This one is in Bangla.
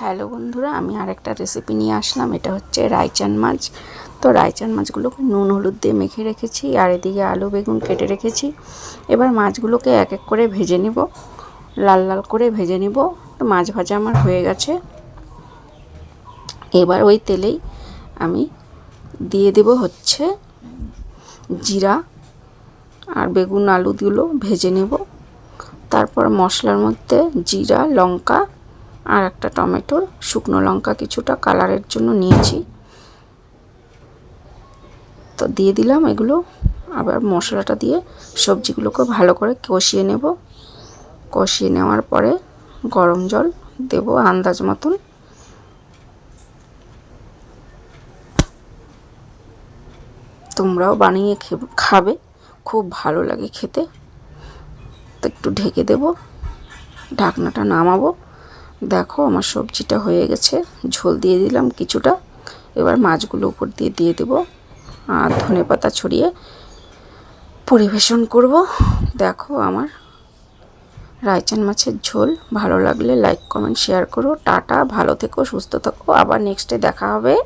হ্যালো বন্ধুরা, আমি আরেকটা রেসিপি নিয়ে আসলাম, এটা হচ্ছে রায়চান মাছ। তো রায়চান মাছগুলোকে নুন, হলুদ দিয়ে মেখে রেখেছি, আর এদিকে আলু, বেগুন কেটে রেখেছি। এবার মাছগুলোকে এক এক করে ভেজে নেব, লাল লাল করে ভেজে নেব। তো মাছ ভাজা আমার হয়ে গেছে। এবার ওই তেলেই আমি দিয়ে দেব হচ্ছে জিরা আর বেগুন, আলুগুলো ভেজে নেব। তারপর মশলার মধ্যে জিরা, লঙ্কা আর একটা টমেটোর শুকনো লঙ্কা কিছুটা কালারের জন্য নিয়েছি। তো দিয়ে দিলাম এগুলো, আবার মশলাটা দিয়ে সবজিগুলোকে ভালো করে কষিয়ে নেব। কষিয়ে নেওয়ার পরে গরম জল দেব আন্দাজ মতন। তোমরাও বানিয়ে খাবে, খুব ভালো লাগে খেতে। তো একটু ঢেকে দেব, ঢাকনাটা নামাবো। দেখো আমার সবজিটা হয়ে গেছে। ঝোল দিয়ে দিলাম কিছুটা। এবার মাছগুলো উপর দিয়ে দিয়ে দেবো। আর ধনে পাতা ছড়িয়ে পরিবেশন করব। দেখো আমার রায়চান মাছের ঝোল। ভালো লাগলে লাইক কমেন্ট শেয়ার করো। টাটা, ভালো থেকো, সুস্থ থাকো। আবার নেক্সটে দেখা হবে।